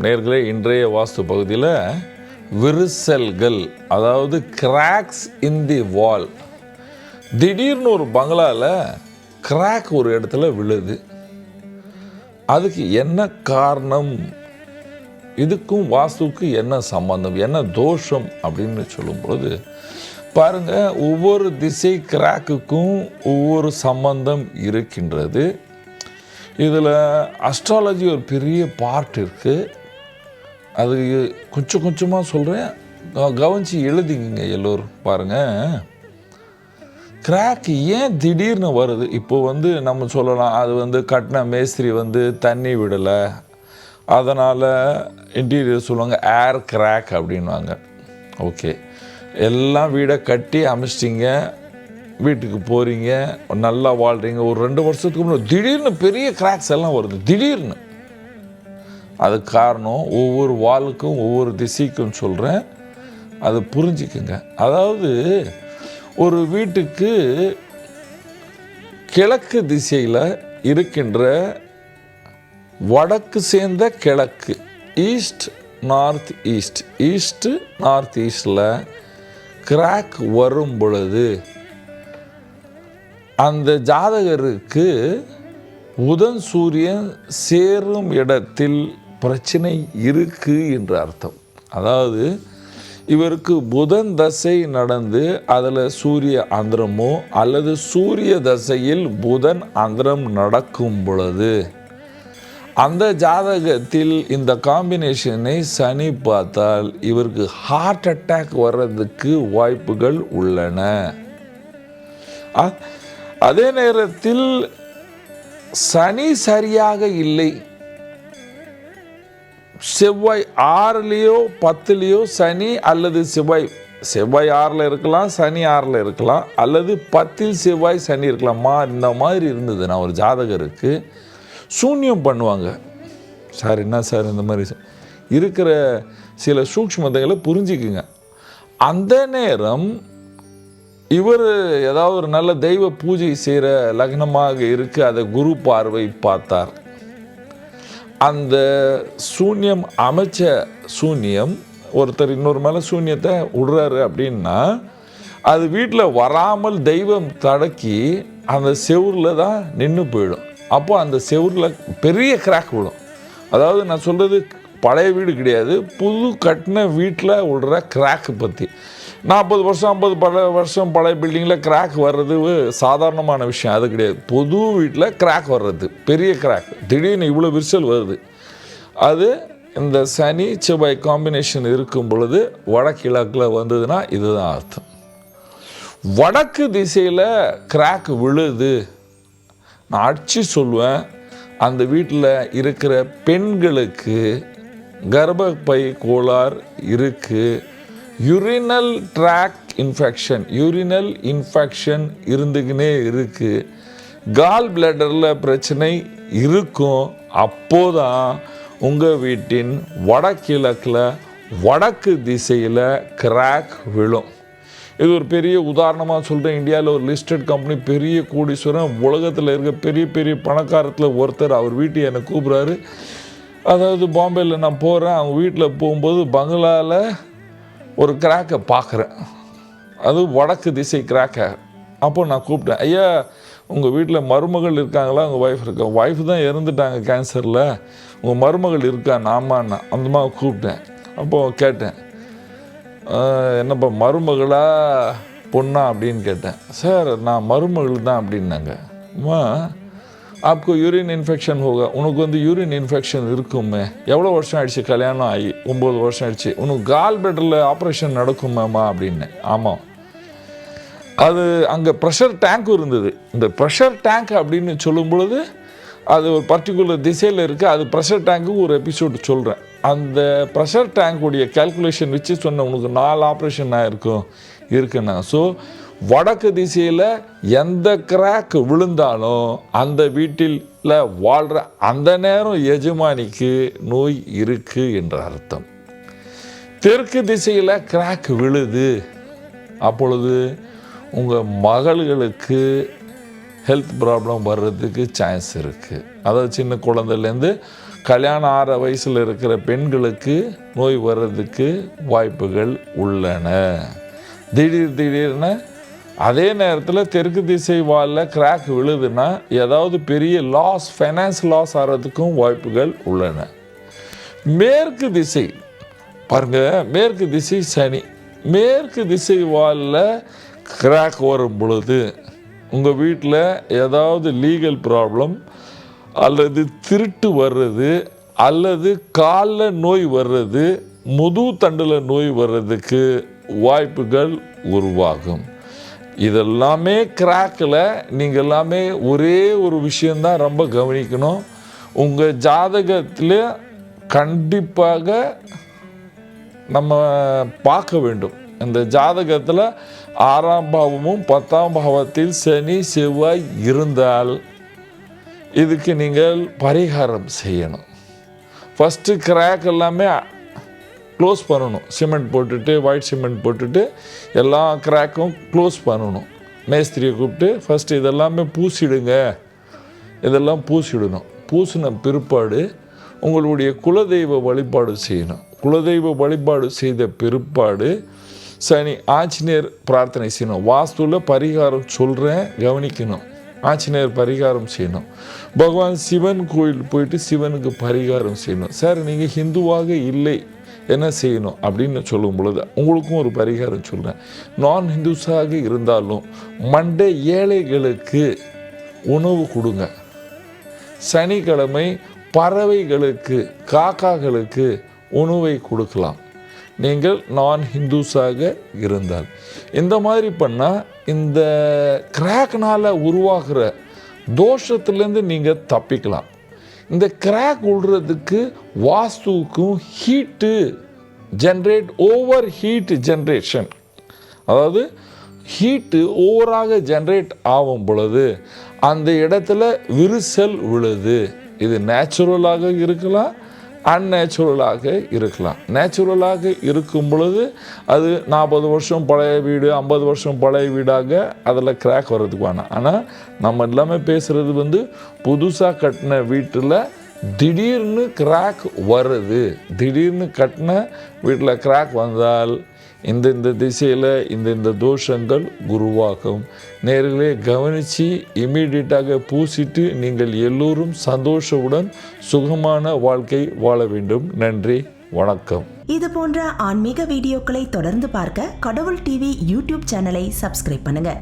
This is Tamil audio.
நேர்களே இன்றைய வாஸ்து பகுதியில் விரிசல்கள் அதாவது கிராக்ஸ் இன் தி வால் திடீர்னு ஒரு பங்களாவில் கிராக் ஒரு இடத்துல விழுது. அதுக்கு என்ன காரணம்? இதுக்கும் வாஸ்துவுக்கு என்ன சம்பந்தம்? என்ன தோஷம்? அப்படின்னு சொல்லும்பொழுது பாருங்கள் பாருங்க ஒவ்வொரு திசை கிராக்குக்கும் ஒவ்வொரு சம்பந்தம் இருக்கின்றது. இதில் அஸ்ட்ராலஜி ஒரு பெரிய பார்ட் இருக்குது அது கொஞ்சம் கொஞ்சமாக சொல்கிறேன் கவனித்து எழுதிங்க எல்லோரும் பாருங்கள் கிராக் ஏன் திடீர்னு வருது? இப்போ வந்து நம்ம சொல்லலாம் அது வந்து கட்டின மேஸ்திரி வந்து தண்ணி விடலை. அதனால் இன்டீரியர் சொல்லுவாங்க ஏர் கிராக் அப்படின்வாங்க ஓகே எல்லாம் வீடை கட்டி அமைச்சிட்டிங்க. வீட்டுக்கு போகிறீங்க நல்லா வாழ்கிறீங்க ஒரு ரெண்டு வருஷத்துக்கு முன்னாடி திடீர்னு பெரிய கிராக்ஸ் எல்லாம் வருது. திடீர்னு. அது காரணம் ஒவ்வொரு வாளுக்கும் ஒவ்வொரு திசைக்கும் சொல்கிறேன் அதை புரிஞ்சுக்குங்க. அதாவது ஒரு வீட்டுக்கு கிழக்கு திசையில் இருக்கின்ற வடக்கு சேர்ந்த கிழக்கு east north east east north ஈஸ்டில் கிராக் வரும் பொழுது அந்த ஜாதகருக்கு புதன் சூரியன் சேரும் இடத்தில் பிரச்சனை இருக்கு என்று அர்த்தம். அதாவது இவருக்கு புதன் தசை நடந்து அதில் சூரிய அந்தரமோ அல்லது சூரிய தசையில் புதன் அந்தரம் நடக்கும் பொழுது அந்த ஜாதகத்தில் இந்த காம்பினேஷனை சனி பார்த்தால் இவருக்கு ஹார்ட் அட்டாக் வர்றதுக்கு வாய்ப்புகள் உள்ளன. அதே நேரத்தில் சனி சரியாக இல்லை. செவ்வாய் ஆறுலேயோ பத்துலேயோ சனி அல்லது செவ்வாய் செவ்வாய் ஆறில் இருக்கலாம் சனி ஆறில் இருக்கலாம் அல்லது பத்தில் செவ்வாய் சனி இருக்கலாமா. இந்த மாதிரி இருந்தது. நான் ஒரு ஜாதகருக்கு சூன்யம் பண்ணுவாங்க. சார் என்ன சார் இந்த மாதிரி இருக்கிற சில சூக்ஷ்மதைகளை புரிஞ்சுக்குங்க. அந்த நேரம் இவர் ஏதாவது ஒரு நல்ல தெய்வ பூஜை செய்கிற லக்னமாக இருக்கு அதை குரு பார்வை பார்த்தார். அந்த சூன்யம் அமைச்ச சூன்யம் ஒருத்தர் இன்னொரு மேலே சூன்யத்தை விடுறாரு அப்படின்னா அது வீட்டில் வராமல் தெய்வம் தடக்கி அந்த செவுரில் தான் நின்று போயிடும். அப்போ அந்த செவுரில் பெரிய கிராக் விடும் அதாவது நான் சொல்கிறது பழைய வீடு கிடையாது புது கட்டின வீட்டில் விடுற கிராக்கு பற்றி நாற்பது வருஷம் ஐம்பது பல வருஷம் பழைய பில்டிங்கில் கிராக் வர்றது சாதாரணமான விஷயம். அது கிடையாது. புது வீட்டில் கிராக் வர்றது. பெரிய கிராக் திடீர்னு இவ்வளோ விரிசல் வருது. அது இந்த சனி செவ்வாய் காம்பினேஷன் இருக்கும் பொழுது வடகிழக்கில் வந்ததுன்னா இதுதான் அர்த்தம். வடக்கு திசையில் கிராக் விழுது. நான் அடிச்சு சொல்லுவேன். அந்த வீட்டில் இருக்கிற பெண்களுக்கு கர்ப்பப்பை கோளாறு இருக்குது urinal tract infection urinal infection இருந்துக்கினே இருக்குது கால் பிளடரில் பிரச்சனை இருக்கும். அப்போதான் உங்கள் வீட்டின் வடகிழக்கில் வடக்கு திசையில் கிராக் விழும். இது ஒரு பெரிய உதாரணமாக சொல்கிறேன் இந்தியாவில் ஒரு லிஸ்டட் கம்பெனி பெரிய கோடீஸ்வரன் உலகத்தில் இருக்க பெரிய பெரிய பணக்காரத்தில் ஒருத்தர் அவர் வீட்டை என்னை கூப்பிட்றாரு. அதாவது பாம்பேயில் நான் போகிறேன் அவங்க வீட்டில் போகும்போது பங்களாவில் ஒரு கிராக்கை பார்க்குறேன். அது வடக்கு திசை கிராக்கை அப்போ நான் கூப்பிட்டேன் ஐயா உங்கள் வீட்டில் மருமகள் இருக்காங்களா? உங்கள் ஒய்ஃப் இருக்கா? ஒய்ஃப் தான் இறந்துட்டாங்க கேன்சரில் உங்கள் மருமகள் இருக்கா? ஆமாண்ணா அந்த மாதிரி கூப்பிட்டேன். அப்போது கேட்டேன் என்னப்பா மருமகளா? பொண்ணா? அப்படின்னு கேட்டேன். சார் நான் மருமகள் தான் அப்படின்னாங்க. அம்மா आपको யூரின் இன்ஃபெக்ஷன் होगा உனக்கு வந்து யூரின் இன்ஃபெக்ஷன் இருக்குமே எவ்வளோ வருஷம் ஆயிடுச்சு கல்யாணம் ஆகி ஒம்பது வருஷம் ஆயிடுச்சு உனக்கு கால் பெட்டரில் ஆப்ரேஷன் நடக்குமேம்மா அப்படின்னேன் ஆமாம் அது அங்கே ப்ரெஷர் டேங்க் இருந்தது இந்த ப்ரெஷர் டேங்க் அப்படின்னு சொல்லும் பொழுது அது ஒரு பர்டிகுலர் திசையில் இருக்குது அது ப்ரெஷர் டேங்க்கு ஒரு எபிசோடு சொல்கிறேன் அந்த ப்ரெஷர் டேங்க்குடைய கேல்குலேஷன் வச்சு சொன்ன உனக்கு நாலு ஆப்ரேஷன் ஆயிருக்கும் இருக்குண்ணா ஸோ வடக்கு திசையில் எந்த கிராக் விழுந்தாலும் அந்த வீட்டில் வாழ்கிற அந்த நேரம் எஜமானிக்கு நோய் இருக்குது என்ற அர்த்தம். தெற்கு திசையில் கிராக் விழுது. அப்பொழுது உங்கள் மகள்களுக்கு ஹெல்த் ப்ராப்ளம் வர்றதுக்கு சான்ஸ் இருக்குது அதாவது சின்ன குழந்தைலேருந்து கல்யாணம் ஆற வயசில் இருக்கிற பெண்களுக்கு நோய் வர்றதுக்கு வாய்ப்புகள் உள்ளன. திடீர் திடீர்னு அதே நேரத்தில் தெற்கு திசை வாலில் கிராக் விழுதுன்னா ஏதாவது பெரிய லாஸ் ஃபைனான்ஸ் லாஸ் ஆகிறதுக்கும் வாய்ப்புகள் உள்ளன. மேற்கு திசை பாருங்கள் மேற்கு திசை சனி. மேற்கு திசை வாலில் கிராக் வரும் பொழுது உங்கள் வீட்டில் ஏதாவது லீகல் ப்ராப்ளம் அல்லது திருட்டு வர்றது அல்லது காலில் நோய் வர்றது முது தண்டில் நோய் வர்றதுக்கு வாய்ப்புகள் உருவாகும். இதெல்லாமே கிராக்கில் நீங்கள் எல்லாமே ஒரே ஒரு விஷயந்தான் ரொம்ப கவனிக்கணும். உங்கள் ஜாதகத்தில் கண்டிப்பாக நம்ம பார்க்க வேண்டும். இந்த ஜாதகத்தில் ஆறாம் பாவமும் பத்தாம் பாவத்தில் சனி செவ்வாய் இருந்தால் இதுக்கு நீங்கள் பரிகாரம் செய்யணும். ஃபஸ்ட்டு கிராக் எல்லாமே க்ளோஸ் பண்ணணும். சிமெண்ட் போட்டுட்டு ஒயிட் சிமெண்ட் போட்டுட்டு எல்லா கிராக்கும் க்ளோஸ் பண்ணணும். மேஸ்திரியை கூப்பிட்டு ஃபஸ்ட்டு இதெல்லாமே பூசிடுங்க. இதெல்லாம் பூசிடணும். பூசின பிற்பாடு உங்களுடைய குலதெய்வ வழிபாடு செய்யணும். குலதெய்வ வழிபாடு செய்த பிற்பாடு சனி ஆஞ்சநேயர் பிரார்த்தனை செய்யணும். வாஸ்துவில் பரிகாரம் சொல்கிறேன் கவனிக்கணும். ஆஞ்சநேயர் பரிகாரம் செய்யணும். பகவான் சிவன் கோயில் போயிட்டு சிவனுக்கு பரிகாரம் செய்யணும். சார் நீங்கள் ஹிந்துவாக இல்லை என்ன செய்யணும்? அப்படின்னு சொல்லும் பொழுது உங்களுக்கும் ஒரு பரிகாரம் சொல்கிறேன் நான் ஹிந்துஸாக இருந்தாலும் மண்டே ஏழைகளுக்கு உணவு கொடுங்க. சனிக்கிழமை பறவைகளுக்கு காக்காகளுக்கு உணவை கொடுக்கலாம். நீங்கள் நான் ஹிந்துஸாக இருந்தால். இந்த மாதிரி பண்ணால் இந்த கிராக்னால் உருவாகிற தோஷத்துலேருந்து நீங்கள் தப்பிக்கலாம். இந்த கிராக் விடுறதுக்கு வாஸ்துவுக்கும் heat generate over heat generation அதாவது ஹீட்டு ஓவராக ஜென்ரேட் ஆகும் பொழுது அந்த இடத்துல விரிசல் விழுது. இது நேச்சுரலாக இருக்கலாம் அந்நேச்சுரலாக இருக்கலாம். நேச்சுரலாக இருக்கும் பொழுது அது நாற்பது வருஷம் பழைய வீடு ஐம்பது வருஷம் பழைய வீடாக அதில் கிராக் வர்றதுக்கு வேணாம் ஆனால் நம்ம எல்லாமே பேசுகிறது வந்து புதுசாக கட்டின வீட்டில் திடீர்னு கிராக் வருது. திடீர்னு கட்டின வீட்டில் கிராக் வந்தால் இந்த இந்த திசையில் இந்த இந்த தோஷங்கள் உருவாகும். நேர்களே கவனித்து இமீடியட்டாக பூசிட்டு நீங்கள் எல்லோரும் சந்தோஷவுடன் சுகமான வாழ்க்கை வாழ வேண்டும். நன்றி வணக்கம். இது போன்ற ஆன்மீக வீடியோக்களை தொடர்ந்து பார்க்க கடவுள் டிவி யூடியூப் சேனலை சப்ஸ்கிரைப் பண்ணுங்க.